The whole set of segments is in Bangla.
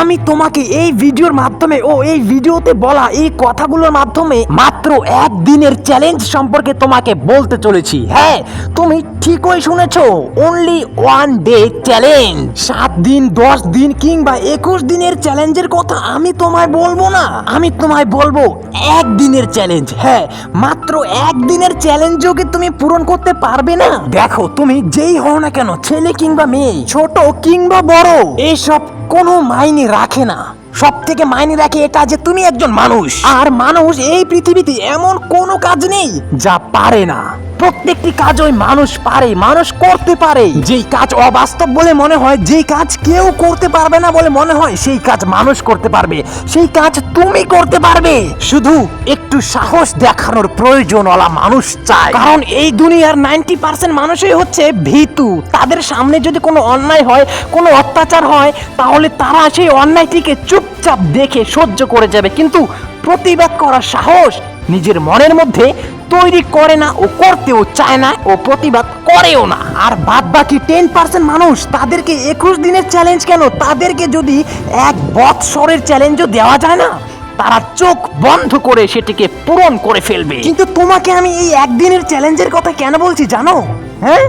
আমি তোমাকে এই ভিডিওর মাধ্যমে ও এই ভিডিওতে বলা এই কথাগুলোর মাধ্যমে মাত্র একদিনের চ্যালেঞ্জ সম্পর্কে তোমাকে বলতে চলেছি। হ্যাঁ তুমি ঠিকই শুনেছো অনলি ওয়ান ডে চ্যালেঞ্জ সাত দিন, দশ দিন কিংবা একুশ দিনের চ্যালেঞ্জের কথা আমি তোমায় বলব না। আমি তোমায় বলব একদিনের চ্যালেঞ্জ হ্যাঁ মাত্র একদিনের চ্যালেঞ্জও কি তুমি পূরণ করতে পারবে না? দেখো, তুমি যেই হও না কেন, ছেলে কিংবা মেয়ে, ছোট কিংবা বড় এইসব কোনো মাইনে রাখে না। সব থেকে মাইনে রাখে এটা যে তুমি একজন মানুষ। আর মানুষ এই পৃথিবীতে এমন কোনো কাজ নেই যা পারে না। প্রত্যেকটি কাজ ওই মানুষ পারে, মানুষ করতে পারে। যেই কাজ অবাস্তব বলে মনে হয়, যেই কাজ কেউ করতে পারবে না বলে মনে হয়, সেই কাজ মানুষ করতে পারবে। সেই কাজ তুমি করতে পারবে। শুধু একটু সাহস দেখানোর প্রয়োজনওয়ালা মানুষ চায়। কারণ এই দুনিয়ার নাইনটি পার্সেন্ট মানুষই হচ্ছে ভীতু। তাদের সামনে যদি কোনো অন্যায় হয়, কোনো অত্যাচার হয়, তাহলে তারা সেই অন্যায়টিকে চুপচাপ দেখে সহ্য করে যাবে। কিন্তু প্রতিবাদ করার সাহস নিজের মনের মধ্যে তৈরি করে না ও করতেও চায় না ও প্রতিবাদ করেও না। আর বাদ বাকি টেন পার্সেন্ট মানুষ তাদেরকে একুশ দিনের চ্যালেঞ্জ কেন? তাদেরকে যদি এক বৎসরের চ্যালেঞ্জও দেওয়া যায় না, তারা চোখ বন্ধ করে সেটিকে পূরণ করে ফেলবে। কিন্তু তোমাকে আমি এই একদিনের চ্যালেঞ্জের কথা কেন বলছি জানো? হ্যাঁ?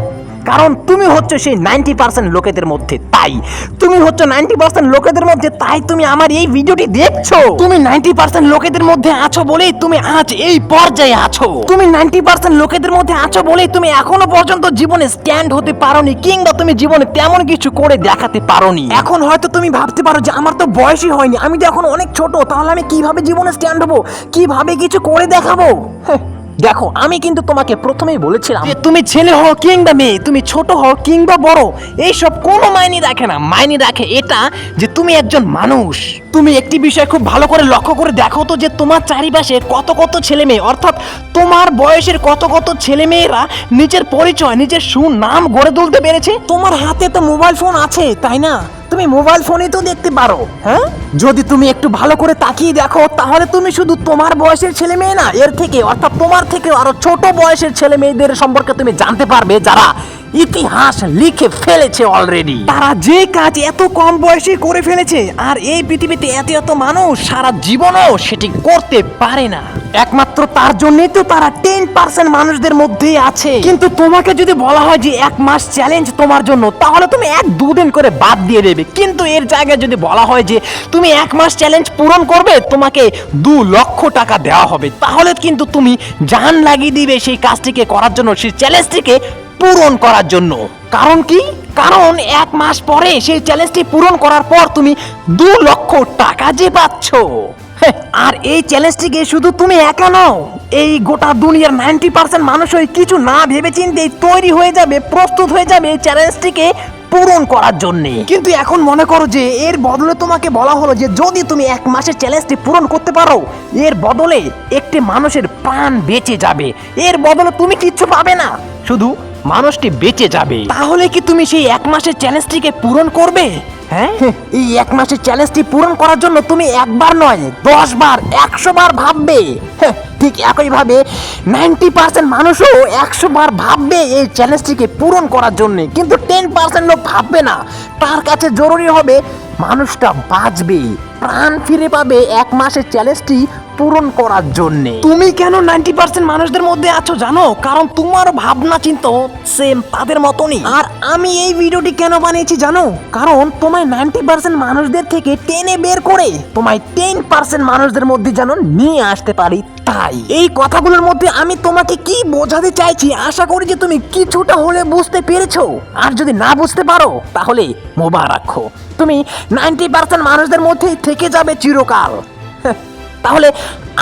কারণ তুমি হচ্ছে সেই নাইনটি পার্সেন্ট লোকেদের মধ্যে তাই। তুমি হচ্ছে নাইনটি পার্সেন্ট লোকেদের মধ্যে তাই তুমি আমার এই ভিডিওটি দেখছ। তুমি নাইনটি পার্সেন্ট লোকেদের মধ্যে আছো বলেই তুমি আজ এই পর্যায়ে আছো। তুমি নাইনটি পার্সেন্ট লোকেদের মধ্যে আছো বলেই তুমি এখনও পর্যন্ত জীবনে স্ট্যান্ড হতে পারোনি কিংবা তুমি জীবনে তেমন কিছু করে দেখাতে পারোনি। এখন হয়তো তুমি ভাবতে পারো যে আমার তো বয়সই হয়নি আমি তো এখন অনেক ছোট তাহলে আমি কীভাবে জীবনে স্ট্যান্ড হব? কীভাবে কিছু করে দেখাবো? হ্যাঁ, দেখো, আমি কিন্তু তোমাকে প্রথমেই বলেছিলাম যে তুমি ছেলে হও কিংবা মেয়ে, তুমি ছোট হও কিংবা বড়, এইসব কোনো মাইনে রাখে না। মাইনে রাখে এটা যে তুমি একজন মানুষ। তুমি একটি বিষয় খুব ভালো করে লক্ষ্য করে দেখো তো যে তোমার চারিপাশে কত কত ছেলে মেয়ে, অর্থাৎ তোমার বয়সের কত কত ছেলে মেয়েরা নিজের পরিচয়, নিজের সুনাম গড়ে তুলতে পেরেছে। তোমার হাতে তো মোবাইল ফোন আছে, তাই না? তুমি মোবাইল ফোনে তো দেখতে পারো হ্যাঁ? যদি তুমি একটু ভালো করে তাকিয়ে দেখো, তাহলে তুমি শুধু তোমার বয়সের ছেলে মেয়ে না, এর থেকে, অর্থাৎ তোমার থেকে আরও ছোট বয়সের ছেলে মেয়েদের সম্পর্কে তুমি জানতে পারবে যারা ইতিহাস লিখে ফেলেছে অলরেডি তারা যে কাজ এত কম বয়সে করে ফেলেছে, আর এই পৃথিবীতে এত এত মানুষ সারা জীবনও সেটি করতে পারে না। একমাত্র তার জন্যই তো তারা টেন পার্সেন্ট মানুষদের মধ্যেই আছে। কিন্তু তোমাকে যদি বলা হয় যে এক মাস চ্যালেঞ্জ তোমার জন্য, তাহলে তুমি এক দুদিন করে বাদ দিয়ে দেবে। কিন্তু এর জায়গায় যদি বলা হয় যে তুমি এক মাস চ্যালেঞ্জ পূরণ করবে, তোমাকে দু লক্ষ টাকা দেওয়া হবে। তাহলে কিন্তু তুমি জান লাগিয়ে দিবে সেই কাজটিকে করার জন্য, সেই চ্যালেঞ্জটিকে পূরণ করার জন্য। কারণ কি? কারণ এক মাস পরে সেই চ্যালেঞ্জটি পূরণ করার পর তুমি দু লক্ষ টাকা যে পাচ্ছ। আর এই চ্যালেঞ্জটিকে শুধু তুমি একা নও। এই গোটা দুনিয়ার নাইনটি পার্সেন্ট মানুষই কিছু না ভেবে চিন্তেই তৈরি হয়ে যাবে, প্রস্তুত হয়ে যাবে এই চ্যালেঞ্জটিকে পূরণ করার জন্য। কিন্তু এখন মনে করো যে, এর বদলে তোমাকে বলা হলো যে, যদি তুমি এক মাসের চ্যালেঞ্জটি পূরণ করতে পারো, এর বদলে একটি মানুষের প্রাণ বেঁচে যাবে। এর বদলে তুমি কিচ্ছু পাবে না। শুধু মানুষটি বেঁচে যাবে। তাহলে কি তুমি সেই এক মাসের চ্যালেঞ্জটিকে পূরণ করবে? হ্যাঁ? এই এক মাসের চ্যালেঞ্জটি পূরণ করার জন্য তুমি একবার নয় দশ বার একশো বার ভাববে। হ্যাঁ, ঠিক একইভাবে নাইনটি পার্সেন্ট মানুষও একশো বার ভাববে এই চ্যালেঞ্জটিকে পূরণ করার জন্য। কিন্তু টেন পার্সেন্ট লোক ভাববে না। তার কাছে জরুরি হবে মানুষটা বাঁচবে প্রাণ ফিরে পাবে। এক মাসের চ্যালেঞ্জটি পূরণ করার জন্য। তুমি কেন নাইনটি পার্সেন্ট মানুষদের মধ্যে আছো জানো? কারণ তোমার ভাবনা চিন্তা সেম তাদের মতনই। আর আমি এই ভিডিওটি কেন বানিয়েছি জানো? কারণ তোমায় নাইনটি পার্সেন্ট মানুষদের থেকে টেনে বের করে তোমায় টেন পার্সেন্ট মানুষদের মধ্যে যেন নিয়ে আসতে পারি তাই। এই কথাগুলোর মধ্যে আমি তোমাকে কি বোঝাতে চাইছি আশা করি যে তুমি কিছুটা হলে বুঝতে পেরেছ। আর যদি না বুঝতে পারো, তাহলে মোবারক তুমি নাইনটি পার্সেন্ট মানুষদের মধ্যেই থেকে যাবে চিরকাল। তাহলে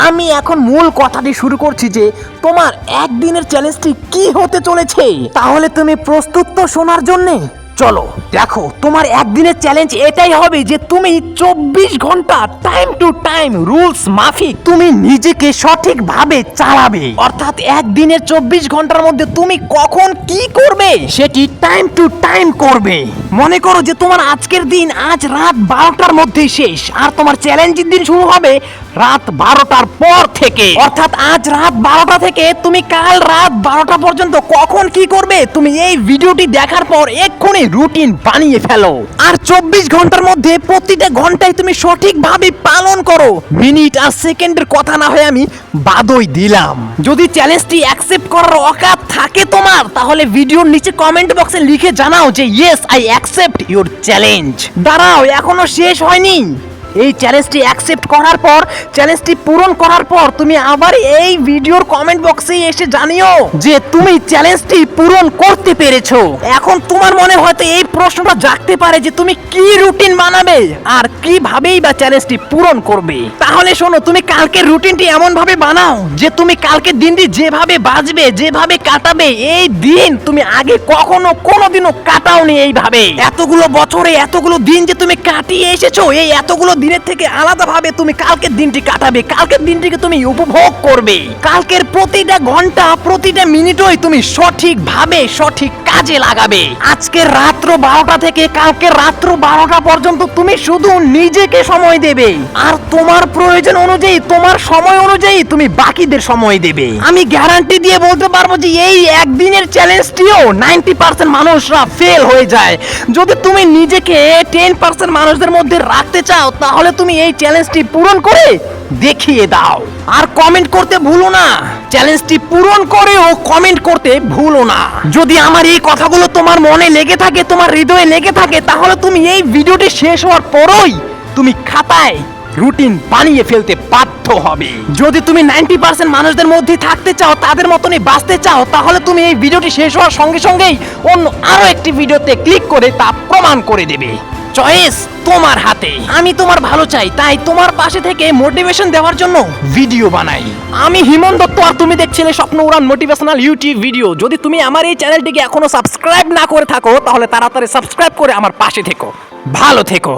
আমি এখন মূল কথাটি শুরু করছি যে তোমার একদিনের চ্যালেঞ্জটি কি হতে চলেছে? তাহলে তুমি প্রস্তুত তো শোনার জন্যে? চলো, দেখো, তোমার একদিনের চ্যালেঞ্জ এটাই হবে যে তুমি চব্বিশ ঘণ্টা টাইম টু টাইম রুলস মাফিক তুমি নিজেকে সঠিকভাবে চালাবে। অর্থাৎ একদিনের চব্বিশ ঘণ্টার মধ্যে তুমি কখন কি করবে সেটি টাইম টু টাইম করবে। মনে করো যে তোমার আজকের দিন আজ রাত বারোটার মধ্যেই শেষ, আর তোমার চ্যালেঞ্জের দিন শুরু হবে রাত বারোটার পর থেকে। অর্থাৎ আজ রাত বারোটা থেকে তুমি কাল রাত বারোটা পর্যন্ত কখন কি করবে, তুমি এই ভিডিওটি দেখার পর এক্ষুনি রুটিন বানিয়ে ফেলো। আর চব্বিশ ঘণ্টার মধ্যে প্রতিটা ঘন্টায় তুমি সঠিকভাবে পালন করো। মিনিট আর সেকেন্ডের কথা না হয়ে আমি বাদই দিলাম। যদি চ্যালেঞ্জটি অ্যাকসেপ্ট করার অকাত থাকে তোমার, তাহলে ভিডিওর নিচে কমেন্ট বক্সে লিখে জানাও যে yes I accept your challenge দাঁড়াও, এখনও শেষ হয়নি। এই চ্যালেঞ্জটি অ্যাকসেপ্ট করার পর চ্যালেঞ্জটি পূরণ করার পর তুমি আবার এই ভিডিওর কমেন্ট বক্সে এসে জানিও যে তুমি চ্যালেঞ্জটি পূরণ করতে পেরেছ। এখন তোমার মনে হয়তো এই প্রশ্নটা জাগতে পারে যে তুমি কি রুটিন বানাবে আর কিভাবেই বা চ্যালেঞ্জটি পূরণ করবে। তাহলে শোনো, তুমি কালকের রুটিনটি এমন ভাবে বানাও যে তুমি কালকের দিনটি যেভাবে বাজবে, যেভাবে কাটাবে, এই দিন তুমি আগে কখনো কোনোদিনও কাটাওনি এইভাবে। এতগুলো বছরে এতগুলো দিন যে তুমি কাটিয়ে এসেছ, এই এতগুলো দিনের থেকে আলাদাভাবে তুমি কালকের দিনটি কাটাবে। কালকের দিনটিকে তুমি উপভোগ করবে। কালকের প্রতিটা ঘণ্টা, প্রতিটা মিনিটই তুমি সঠিকভাবে, সঠিক কাজে লাগাবে। আজকের রাত্র বারোটা থেকে কালকের রাত্র বারোটা পর্যন্ত তুমি শুধু নিজেকে সময় দেবে। আর তোমার প্রয়োজন অনুযায়ী, তোমার সময় অনুযায়ী তুমি বাকিদের সময় দেবে। আমি গ্যারান্টি দিয়ে বলতে পারব যে এই একদিনের চ্যালেঞ্জটিও নাইনটি পার্সেন্ট মানুষরা ফেল হয়ে যায়। যদি তুমি নিজেকে টেন পার্সেন্ট মানুষদের মধ্যে রাখতে চাও, তাহলে তুমি এই চ্যালেঞ্জটি পূরণ করে দেখিয়ে দাও। আর কমেন্ট করতে ভুলো না। চ্যালেঞ্জটি পূরণ করে ও কমেন্ট করতে ভুলো না। যদি আমার এই কথাগুলো তোমার মনে লেগে থাকে, তোমার হৃদয়ে লেগে থাকে, তাহলে তুমি এই ভিডিওটি শেষ হওয়ার পরই তুমি খাতায় রুটিন বানিয়ে ফেলতে বাধ্য হবে। যদি তুমি নাইনটি পার্সেন্ট মানুষদের মধ্যে থাকতে চাও, তাদের মতনই বাঁচতে চাও, তাহলে তুমি এই ভিডিওটি শেষ হওয়ার সঙ্গে সঙ্গেই অন্য আরও একটি ভিডিওতে ক্লিক করে তা প্রমাণ করে দেবে। চয়েস তোমার হাতে। আমি তোমার ভালো চাই, তাই তোমার পাশে থেকে মোটিভেশন দেওয়ার জন্য ভিডিও বানাই। আমি হিমন দত্ত, আর তুমি দেখছিলে স্বপ্ন উড়ান মোটিভেশনাল ইউটিউব ভিডিও যদি তুমি আমার এই চ্যানেলটিকে এখনও সাবস্ক্রাইব না করে থাকো, তাহলে তাড়াতাড়ি সাবস্ক্রাইব করে আমার পাশে থেকো। ভালো থেকো।